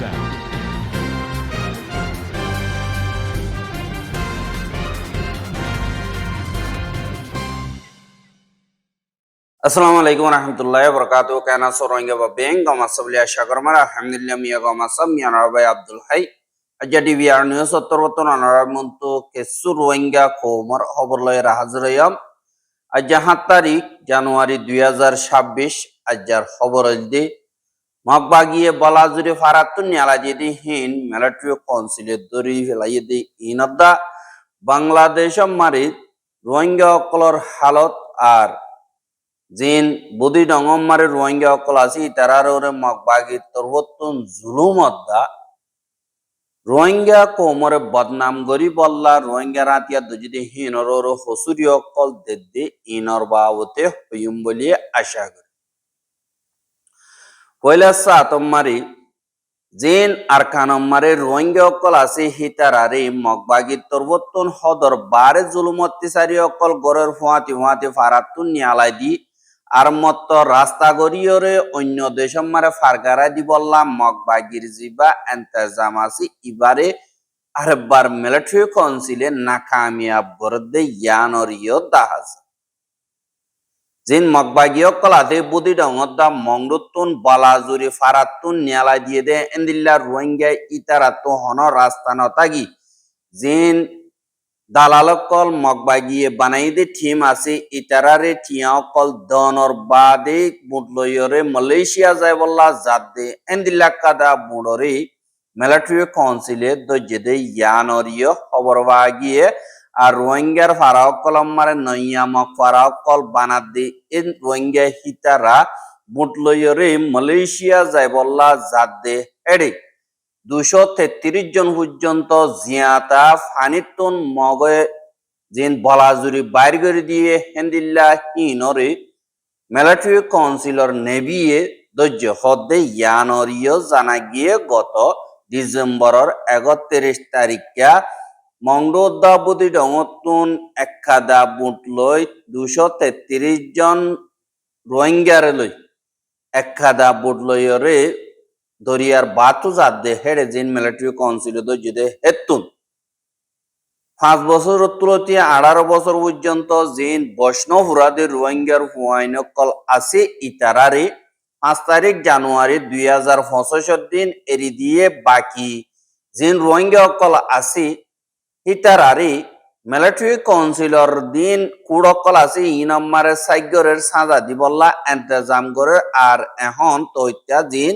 sound. আসসালামু আলাইকুম রহমতুল্লাহ বরকাত কেনা সরঙ্গে বা বেং গমাসাবলিয়া সাগরমার আলহামদুলিল্লাহ মিয়া গমাসাব মিয়া নরবাই আব্দুল হাই আজ্জা টিভি আর নিউজ সত্তর অনারার মন্তু কেসু রোহিঙ্গা খবর খবর লয় হাজিরয়াম আজ্জা সাত তারিখ জানুয়ারি দুই হাজার ছাব্বিশ আজ্জার খবর দি মগবাগিয়ে বলাজুরি ফারাতুন নিয়ালাজিদি হিন মিলিটারি কাউন্সিলে দরি ফেলাইদি ইনদ্দা বাংলাদেশ মারি রোহিঙ্গা অকলর হালত আর জিন বুদি ডঙমারে রোহিঙ্গা অকল আছি তারারে মগবাগি তরবতুন জুলুমদ্দা রোহিঙ্গা কোমরে বদনাম গরি বল্লা, রোহিঙ্গা রাতিয়া দুজিদি হিনর হসুরি অকল দেদ্দি ইনর বাবতে হইম বলি আশা করি। পয়লা সাতমারি জিন আর কানম্মারে রোহিঙ্গা অকল আছে হিতারারে মগবাগি তরবতুন হদর বারে জুলুমত্তিসারি অকল গরের ফুয়াতি ফুয়াতি ফারাতুন নিয়ালাই দি, আর মত রাস্তা গড়িয়রে অন্য দেশম মারে ফারগারা দি বললাম, মগবাগির জিবা এন্তেজাম আছে ইবারে, আরেকবার মিলিটারি কাউন্সিলে নাকামিয়াব গরদে ইয়ানরিয় দাহাজ। জিন মগবাগিয় কলাতে বুদি ডঙত দা মংরুতুন বালাজুরি ফারাতুন নিয়ালা দিয়ে দে, এন্দিল্লা রোহিঙ্গা ইতারাতো হন রাস্তা নতাগি জিন দালালকল মগবাগিয়ে বানাই দে থিম আছে ইতারারে টিয়াকল দনর বাদে বুটলয়রে মালয়েশিয়া যায় বল্লা জাত দে, এন্দিল্লা কাদা বুড়রে মিলিটারি কাউন্সিলে দজ্জে ইয়ানরিয় খবর বাগিয়ে আর রোহিঙ্গার ফারাকল মারে নৈয়ামক ফারাকল বানাত দে। এন রোহিঙ্গা হিতারা বুটলয়রে মালয়েশিয়া যায় বল্লা জাত দে। এড়ে দুশো তেত্রিশ জন পর্যন্ত জিয়াতা ফানিতুন মগে জিন বলাজুরি বাইর করে দিয়ে হেন্দিল্লা হিনরে মিলিটারি কাউন্সিলর নেবিয়ে ধৈর্য হদ্দে ইয়ানরিয় জানা গিয়ে গত ডিসেম্বরের একত্রিশ তারিখা মংডোদ্দাবুদি ডঙতুন একাদা বুট লই দুশো তেত্রিশ জন রোহিঙ্গারে লই একাদা বুট লইরে দরিয়ার বাতু জাদে হেডে জিন মিলিটারি কাউন্সিল দে হেতুন। পাঁচ বছর তুলতি আঠারো বছর পর্যন্ত জিন বৈষ্ণব রোহিঙ্গার হুয়াইনকল আছে ইতারারে। পাঁচ তারিখ জানুয়ারি দুই হাজার পঁচিশ দিন এরি দিয়ে বাকি জিন রোহিঙ্গা অকল আছে ইতারারে মিলিটারি কাউন্সিলর দিন কুড়কল আছে ই নম্বরে সাইগরের সাজা দিবল্লা এন্তেজাম করে আর এখন তৈত্যা জিন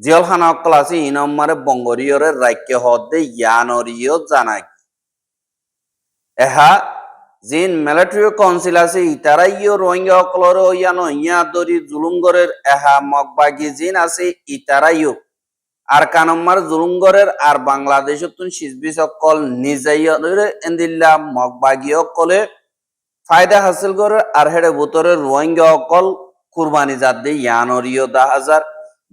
জিয়লখানা অকল আছে ই নম্বরে বঙ্গরীয়রে রাজ্য হদে ইয়ানরীয় জানাই এহা জিন মিলিটারি কাউন্সিল আছে ইতারাইও রোহিঙ্গা অকলর ইয়ানো ইয়া দরি জুলুঙ্গরের এহা মগবাগি জিন আছে ইতারাইও আর কানম্মার জুলুঙ্গরের আর বাংলাদেশ সিজবি সকল এন্দিল্লা, মগবাগি অকলে ফায়দা হাসিল করে আর হেডে বুতরে রোহিঙ্গা অকল কুরবানি জাত দিয়ে ইয়ানরীয় দা হাজার।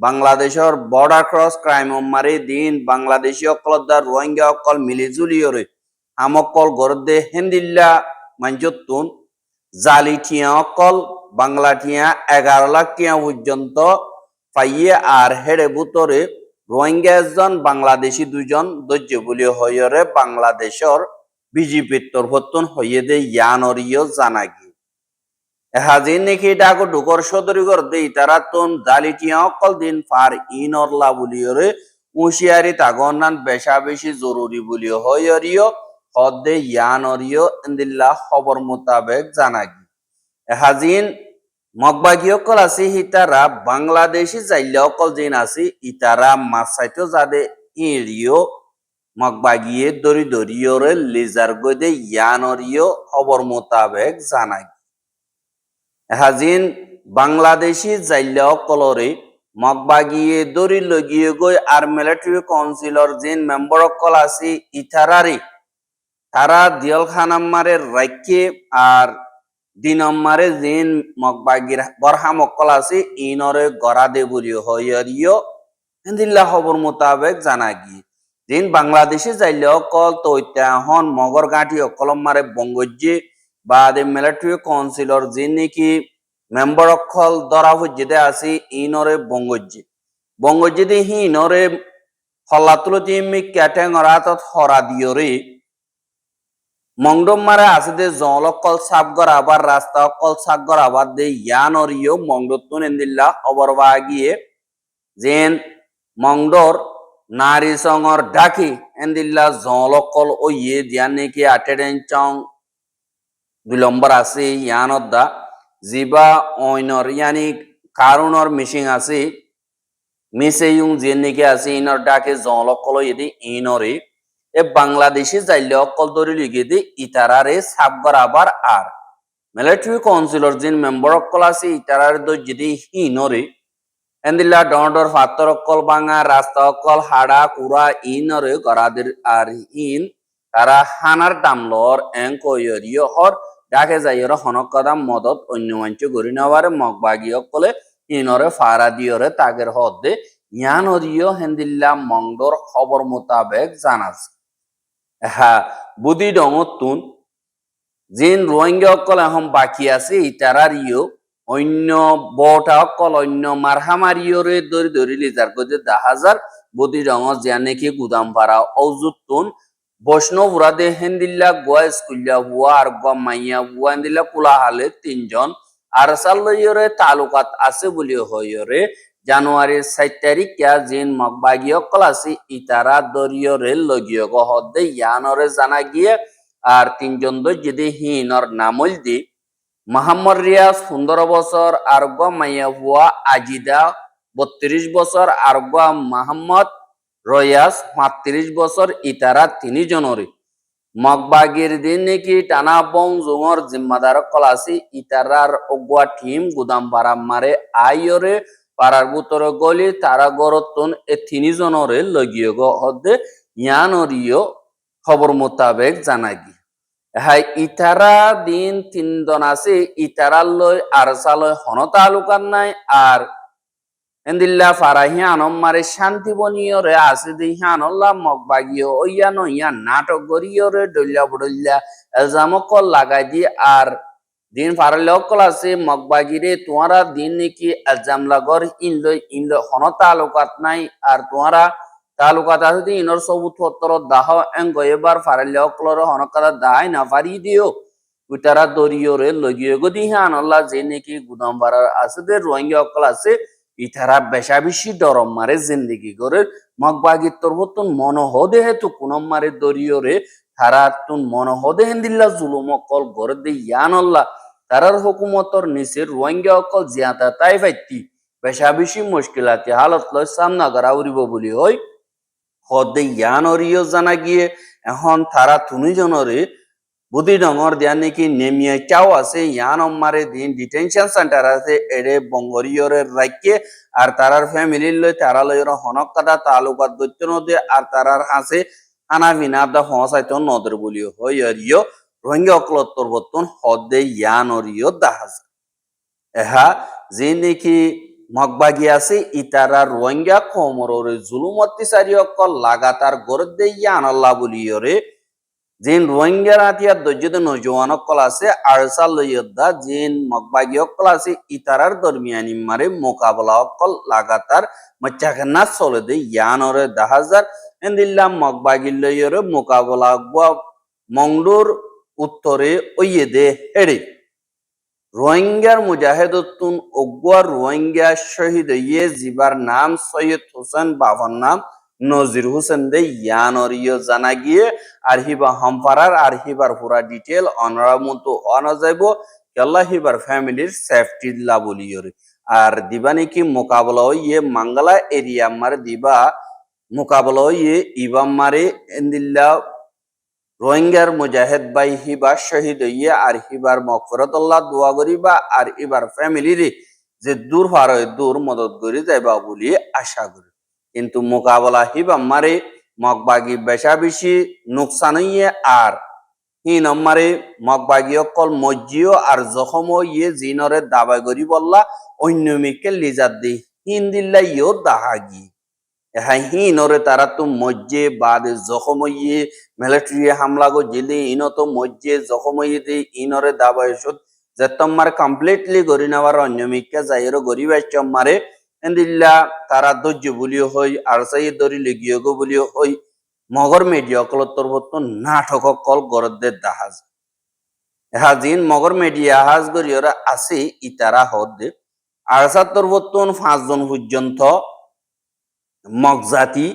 বাংলাদেশের বর্ডার ক্রস ক্রাইম মারি দিন বাংলাদেশী অকল দা রোহিঙ্গা অকল মিলিজুলিয়রে আমকল গরদে হেন্দিল্লা মাঞ্জতুন জালি টিয়া অকল, বাংলা টিয়া এগারো লাখ টিয়া পর্যন্ত পাইয়ে আর হেডে বুতরে রোহিঙ্গা একজন, বাংলাদেশি দুজন দৈর্য বলি হইরে বাংলাদেশের বিজেপির তরফতুন হইয়ে দে ইয়ানরিয় জানাগি হাজির নাকি ডাকো ডুকর সদরি কর দেই তারা তুন জালিটিয়া অকল দিন ফার ইনরলা বলিয়রে হুঁশিয়ারি তাগনান বেশা বেশি জরুরি বলি হইয়রিয় হদে ইন্দিল্লা খবর মোতাবেক জানাগি হাজিন মগবাগি অকল আছে হিতারা বাংলাদেশি যাইলে অকল জিন আছে ইতারা মাসাইতো যাদে ইরিয় মগবাগিয়ে দরি দরিয়রে লিজার গদে ইয়ানরিয় খবর মোতাবেক জানাগি হাজিন বাংলাদেশি জাইলে মগবাগিয়ে দরি লগিয়ে গই আর মিলিটারি কাউন্সিলর জিন মেম্বার অকল আছে ইতারারে তারা দিয়ল খানাম্মারে রাখে আর দিনম্মারে জিন মগবাগির বরহা মক্কল আছে ইনরে গড়া দে বলি হইয়রিও হিন্দিল্লা খবর মোতাবেক জানা গিয়ে। দিন বাংলাদেশে যাইলে অকল তো হন মগর গাঁঠি অকলম মারে বঙ্গজ্জি বা দে মিলিটারি কাউন্সিলর জিন নাকি মেম্বার অকল দরা হজ্জিতে আছে ইনরে বঙ্গজ্জি বঙ্গজ্জিতে হি ইনরে হল্লাতুলো জিম্মি ক্যাটেং অরাতত হরা দিয়রে মংডম মারে আছে দে জল কল সাপ গর আবার রাস্তা কল সাপ গর আবার দে ইয়ান অরিও মংডতুন এন্দিল্লা অবর গিয়ে যেন মংডর নারী সঙর ডাকি এন্দিল্লা জল কল ও ইয়ে দিয়ান নেকি আটেডেন চং। দুই নম্বর আছে ইয়ানত দা জিবা অইনর ইয়ানি কারুণর মিশিং আছে। মিসে ইউং যে নেকি আছে ইনর ডাকে জল কল ইদি ইনরে এ বাংলাদেশি যাইলে অকল ধরে লিখে দি, ইতারারে সাব আবার আর। মিলিটারি কাউন্সিলর যিন মেম্বার অকল আছে, ইতারার দো যদি হিনরে এন্দিল্লা ডর ফাত্তর অকল বাঙা, রাস্তা অকল হাড়া, কুড়া ইনরে গরাদের আর ইন। তারা হানার দামলর এং কয়রিয় হর ডাকে যাইয়র হনক কদাম মদত অন্য মঞ্চ গরি নেওয়ারে মগবাগি অকলে ইনরে ফারা দিয়রে তাগের হদে। ইয়ানরিয় হেন্দিল্লা মংডর খবর মোতাবেক জানাছে হ্যাঁ বুদি ডঙতুন জিন রোহিঙ্গা অকল এখন বাকি আছে ইটারার ইয় অন্য বটা অকল অন্য মারহামারিয়রে দরি দরি লিজার গজে দা হাজার। বুদি ডঙ জিয়া নেকি গুদাম ভাড়া অজুতুন বৈষ্ণবরা দে হেন্দিল্লা গোয়া স্কুলিয়া হুয়া, আর গোয়া মাইয়া হুয়া, হেন্দিল্লা কুলা হালে তিনজন আর সাল্লয়রে তালুকাত আছে বলি হয়রে জানুয়ারির সাত তারিখ জিন মগবাগীয় কলাসি ইতারা দলীয় রেল লগীয় গহদে ইয়ানরে জানা গিয়ে আর তিনজন যদি হিনর নামল দি মাহমদ রিয়াজ পনেরো বছর গ মাইয়া হুয়া আজিদা বত্রিশ বছর আর গ মাহমদ রয়াস সাতত্রিশ বছর ইতারা তিনি জনরে মগবাগির দিন নাকি টানা বং জুমর জিম্মাদার কলাসি ইতারার অগুয়া টিম গুদাম পাড়া মারে আইয়রে পাড়ার ভিতরে গলি তারা গরতন এ তিনিজনরে লগিয়ে গ হদে ইয়ানরিও খবর মোতাবেক জানাগি হাই ইতারা দিন তিনজন আছে ইতারার লই আর সালয় হন তালুকার নাই আর এন্দিল্লা ফারাহিয়া আনম্মারে শান্তি বনিয় রে আছে দিহানল্লা মগবাগিও ওইয়া নইয়া নাটক গরিয় রে ডল্লা বডল্লা এলজামকল লাগাই দি আর দিন ফারালে অকল আছে মগবাগিরে তোমারা দিন নাকি এলজাম লাগর ইনলো ইনলো হন তালুকাত নাই আর তোমারা তালুকাত আছে ইনর সবুত পত্র দাহ এঙ্গ এবার ফারালে অকলর হনকাতা দাহাই না ফারি দিও উতারা দরিয় রে লগিয়ে গো দিহান আল্লাহ যে নাকি গুদাম বাড়ার আছে দে রোহিঙ্গা অকল আছে ইতারা বেশা বেশি ডরম মারে জিন্দিগি করে মগবাগি তোর মতন মন হদে হেতু কুনম মারে দরিয় রে তারা তুন মন হদে হেন্দিল্লা জুলুম অকল গরে দে ইয়ান আল্লাহ তারার হুকুমতর নিচে রোহিঙ্গা অকল জিয়াতা তাই ফাইতি বেশা বেশি মুশকিলাতি হালত লয় সামনা করা উড়িব বলি হয় হদে ইয়ান অরিয় জানা গিয়ে এখন তারা তুনি জনরে বুদ্ধি ডঙর দিয়া নাকি নেমিয়ে চাও আছে, ইয়ান অম্মারে দিন ডিটেনশন সেন্টার আছে এড়ে বঙ্গরিয়রে রাখে আর তারার ফ্যামিলির লই তারা লই হনক কাদা তালুকাত দৈত্য নদী আর তারার আছে আনা বিনা দা হসাইত নদর বলিও হই অরিয় রোহিঙ্গা অকলত্তর বর্তন হদে ইয়ান অরিয় দাহাজ। এহা, যে নাকি মগবাগি আছে ইতারা রোহিঙ্গা কমররে জুলুম অত্যাচারী অকল লাগাতার গরদ দে ইয়ান আল্লাহ বলিয়রে জিন রোহিঙ্গা রাতিয়ার দৈর্যদ নৌজওয়ান অকল আছে আরসাল লইয়দ্দা জিন মগবাগি অকল আছে ইতারার দরমিয়ানি মারে মোকাবলা অকল লাগাতার মচ্চাখানা চলে দে ইয়ানরে দাহাজার এন্দিল্লা মগবাগি লইয়রে মোকাবলা মংডুর উত্তরে ওইয়ে দে হেড়ে। রোহিঙ্গার মুজাহিদুন অগুয়া রোহিঙ্গা শহীদ ইয়ে জিবার নাম সৈয়দ হোসেন বাবার নাম, নজির হোসেন দে ইয়ানরিয় জানা গিয়ে আর হিবা হামপারার আর হিবার পুরা ডিটেল অনরা মতো অনা যাইব, কেল্লা হিবার ফ্যামিলির সেফটি লাবলিয়রে। আর দিবা নাকি মোকাবলা ইয়ে মাঙ্গালা এরিয়া মারে দিবা মোকাবলা ইয়ে ইবাম মারে এন্দিল্লা রোহিঙ্গার মুজাহিদ বাই হিবা শহীদ ইয়ে আর হিবার মকফরতুল্লাহ দোয়া করিবা আর ইবার ফ্যামিলির যে দূর ফারয় দূর মদত করি যাইবা বলি আশা করি। কিন্তু মোকাবলা হিবা মারে, মগবাগি বেশা বেশি নোকসান ইয়ে আর হিন মারে, মগবাগি অকল মজ্জিও আর জখম ইয়ে জিনরে দাবাই করি বললা, অন্য মিকে লিজাত দি হিন দিল্লা ইয়েও দাহাগি। হ্যাঁ হিনরে তারা তো মজ্জে, বাদে জখম ইয়ে দি ইনরে দাবাই সুদ যে তোমার কমপ্লিটলি গরি নেওয়ার অন্য মিকে যাইরো গরিব মারে এন্দিল্লা তারা ধৈর্য বলিও হই আর সাই দরি লেগিয়োগো বলিও হই মগর মিডিয়া অকলত্তর বর্তন নাটক কল গরদে দাহাজ। হাজিন মগর মিডিয়া হাজ গরিয়রা আছে ইতারা হদে আড়সাত্তর বর্তন পাঁচজন পর্যন্ত মগজাতি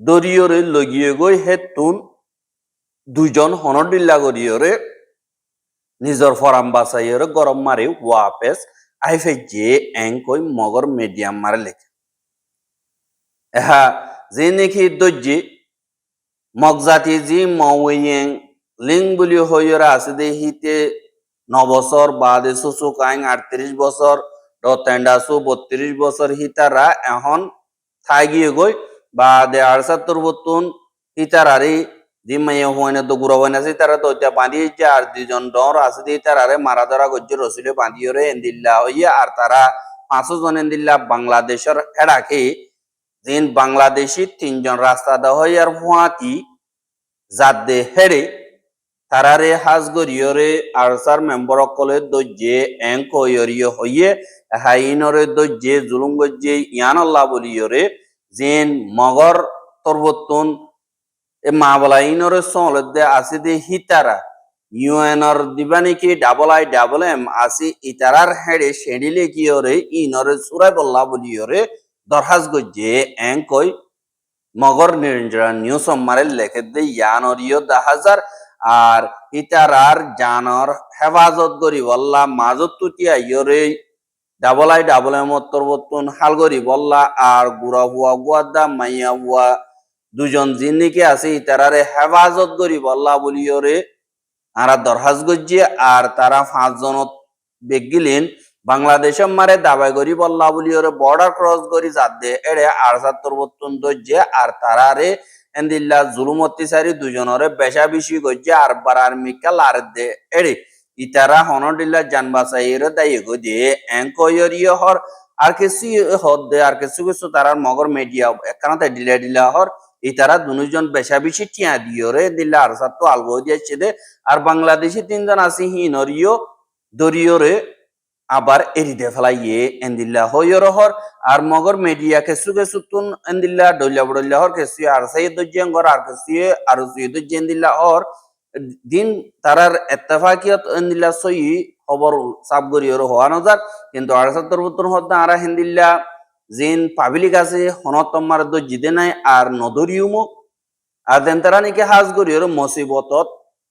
দরিয়রে লগিয়ে গই হেতুন দুজন হনডিল্লা গরিয়রে নিজর ফরাম বাসাইয়রে গরম মারে ওয়াপেস আইফে যে এং কই মগর মিডিয়াম মারে লেখে। এহা যে নেকি দজ্জি মগজাতি জি মওয়েং লিং বুলি হইরা আছে দে হিতে ন বছর বাদে সুসু কাইং আটত্রিশ বছর রতেন্ডাসু বত্রিশ বছর হিতারা এখন থাই গিয়ে গই বাদে আড়সাত্তর বতুন হিতারারি জি মাইয়া হুয়ানে তো গুড়া হইনা আছে তারা তো ইতা বাঁধিয়েছে আর দুজন ডর আছে দিয়ে তারারে মারা ধরা গজ্জে রসিলে বাঁধিয়ে এন্দিল্লা হইয়া আর তারা পাঁচশো জন এন্দিল্লা বাংলাদেশের হেডাকে জিন বাংলাদেশি তিনজন রাস্তা দেওয়া আর ভুয়াতি জাদে হেরে তারারে হাজগরিয়রে আরসার মেম্বর অকলে দজ্জে এঙ্ক ইয়রিয় হইয়ে হাইনরে দজ্জে জুলুম গজ্জে ইয়ান আল্লাহ বলিয়রে জিন মগর তরবতুন এ মা বলা, ইনরে সলদে আছে দে হিতারা ইউএনর দিবানিকি ডাবল আই, ডাবল এম, আসি ইতারার হেড়ে সেডিলে কিয়রে ইনরে সুরাই বল্লা বলিয়রে দরহাজ গজ্জে এঙ্কই মগর নিরঞ্জরা নিউ সম্মারে লেখে দে ইয়ানরিয় দাহাজার আর ইতারার জানর হেফাজত করি বল্লা, মাজত তুতিয়া ইয়রে ডাবল আই, ডাবল এম অত্তরবর্তন হালগরি বল্লা আর গুড়া হুয়া গুয়াদা মাইয়া হুয়া দুজন জিন্নিকে আছে ইতারারে হেফাজত করি, বল্লা বলিয়রে। আরা দরহাজ গজ্জে, আর তারা পাঁচজনত বেগিলেন। বাংলাদেশের মারে দাবাই করি, বল্লা বলিয়রে বর্ডার ক্রস করি যাদে এড়ে আর সাত্তর বত্তন দজ্জে আর তারারে এন্দিল্লা জুলুম অত্যাচারী দুজনরে বেশা বেশি গজ্জে, আর বারার মিকাল আর দে এড়ে। ইতারা হনডিল্লা জান বাসাইরে দায়ী গো দিয়ে এঙ্কয়রিয় হর, আর কিছু হদ দে আর কিছু কিছু তারার মগর মিডিয়া, একখানাতে ডিলা ডিলা হর। ইতারা দুজন বেশা বেশি টিয়া দিয়রে, দিল্লা আর সাত তো আলবো দিয়েছে দে। আর বাংলাদেশি তিনজন আছে হিনরিও দরিয়রে আবার এরিদে ফেলাইয়ে, এন্দিল্লা হইয়র হর আর মগর মেডিয়া কেসু কেসু তুন এন্দিল্লা ডল্লা বডল্লা হর কেসু আর সাই দজ্জেন গর আর কেসু আর সুই দজ্জেন দিল্লা হর। দিন তারার এত্তেফাকিয়ত এন্দিল্লা সই খবর সাব গরিয়র হওয়া নজার কিন্তু আর সত্তর বত্তর হদ্দা আরা হেন্দিল্লা জিন পাবলিক আছে হনতম্মার দজ্জিদে নাই আর নদরিউমো আর দেন তারা নাকি হাজ গরিয়র মুসিবতত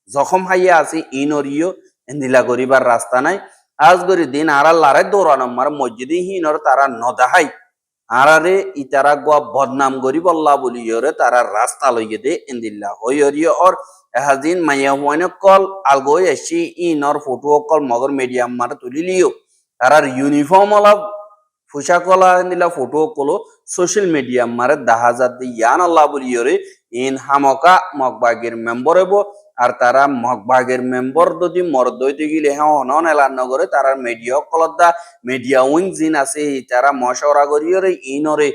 জখম হাইয়া আছে ইনরিও এন্দিলা গরিবার রাস্তা নাই। আজ গরি দিন আর লারে দৌড়ানো মার মসজিদে হিনর তারা নদাহাই। আরারে ইতারা গোয়া বদনাম গরি বল্লা বলিয়রে তারা রাস্তা লইয়ে দে এন্দিল্লা হইয়রিয় অর এহাজিন মাইয়া হুয়ানে কল আলগই এসি ইনর ফটো কল মগর মিডিয়াম মার তুলিলিও। তারার ইউনিফর্ম অলপ পোশাক কলা নিলা ফটো কলো সোশ্যাল মিডিয়া মারে দেখা দি ইয়ান আল্লাহ বলিয়রে ইন হামকা মগবাগের মেম্বর হব আর তারা মগবাগের মেম্বর যদি মরদইতে গিলে হ্যাঁ অনন এলান নগরে, তারা মিডিয়া কলদা মিডিয়া উইং জিন আছে, তারা মশওরা করিয়রে ইনরে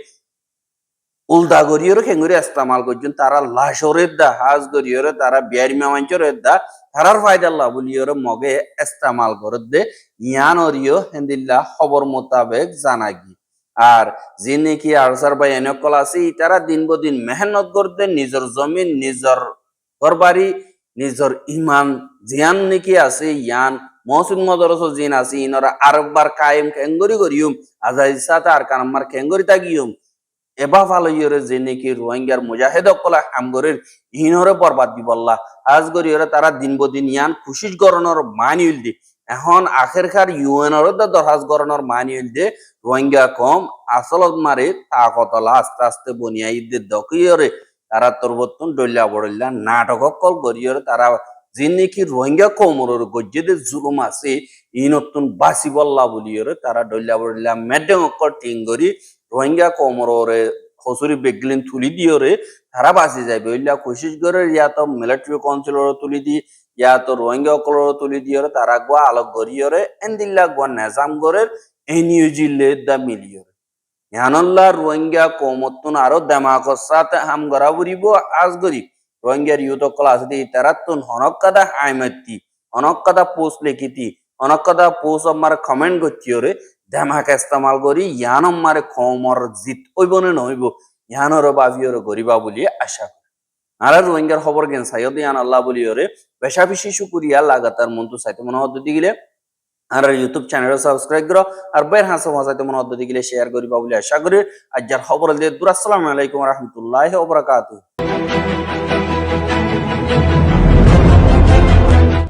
উল্দা করিয়রে খেঙ্গুরি ইস্তেমাল করছেন তারা লাশরের দা হাজ করিয়রে তারা বিয়ারি মেমাঞ্চরের দা, তারার ফায়দাল্লাহ বলিয়রে মগে ইস্তেমাল করে দে। ইয়ানরিও হেন্দিল্লা খবর মোতাবেক জানাগি। আর যে নাকি আরসার ভাই এনেকল আছে তারা দিন দিন মেহনত করতে নিজের জমিন, নিজের ঘরবাড়ি, নিজের ইমান। জিয়ান নাকি আছে ইয়ান মহসুদ মদরস জিন আছে ইনরা আরবার কায়েম কেঙ্গরি করিউম আজাই সাথে আর কানাম্মার কেঙ্গরি তাগিউম এবা ভালো ইয়রে যে নাকি রোহিঙ্গার মুজাহিদ কলা হামগরের ইনরে বরবাদ দি বল্লা আজ গরি তারা দিন দিন ইয়ান খুশিস গরণর মানিউল দি। এখন আখেরকার ইউএনর দরহাজ গরণর মানিউল দে। রোহিঙ্গা কম আসলত মারে তাকতলা আস্তে আস্তে বনিয়া ঈদের দকিয়রে তারা তরবতন ডল্লা বড়ল্লা নাটক কল গরিয়রে তারা যে নাকি রোহিঙ্গা কমরের গজ্জেদে জুলুম আছে ই নতুন বাসি বল্লা বলিয়রে তারা ডল্লা বড়ল্লা মেডেং অকল টিঙ্গরি রোহিঙ্গা কমরে খসুরি বেগলিন তুলি দিয়রে তারা বাঁচি যাবে ওইলা কোশিস করে ইয়া মিলিটারি কাউন্সিলর তুলি দি, ইয়া তো রোহিঙ্গা অকলর তুলি দিয়রে তারা গোয়া আলোক গরিয়রে এন্দিল্লা গোয়া নেজাম গরের এনিউজিলে দা মিলিয়রে ইয়ানল্লা রোহিঙ্গা কমতুন আরও দেমাকর সাথে হাম গরা বুড়িব, আজ গরি রোহিঙ্গার ইউথ অকল আছে দি তারা তুন হনক কাদা হাইমাতি অনক কাদা পোস্ট লিখিতি অনক কাদা পোস্ট আমার কমেন্ট করছিওরে দেমাক ইস্তেমাল করি ইয়ানম মারে খমর জিত ওইব নে নইব ইয়ানর বাভিয়র গরিবা বলি আশা করি আর খবর গেন সাইয়দ ইয়ান আল্লাহ বলি ওরে বেশা বেশি শুকুরিয়া লাগাতার মন্তু সাইতে মনে হদ্দি গিলে আর ইউটিউব চ্যানেল সাবস্ক্রাইব করো আর বের হাসা ভাষাতে মনে হদ্দি গিলে শেয়ার করিবা বলি আশা করি আর যার খবর দিয়ে দুর আসসালামু আলাইকুম রহমতুল্লাহ ওবরাকাতুহ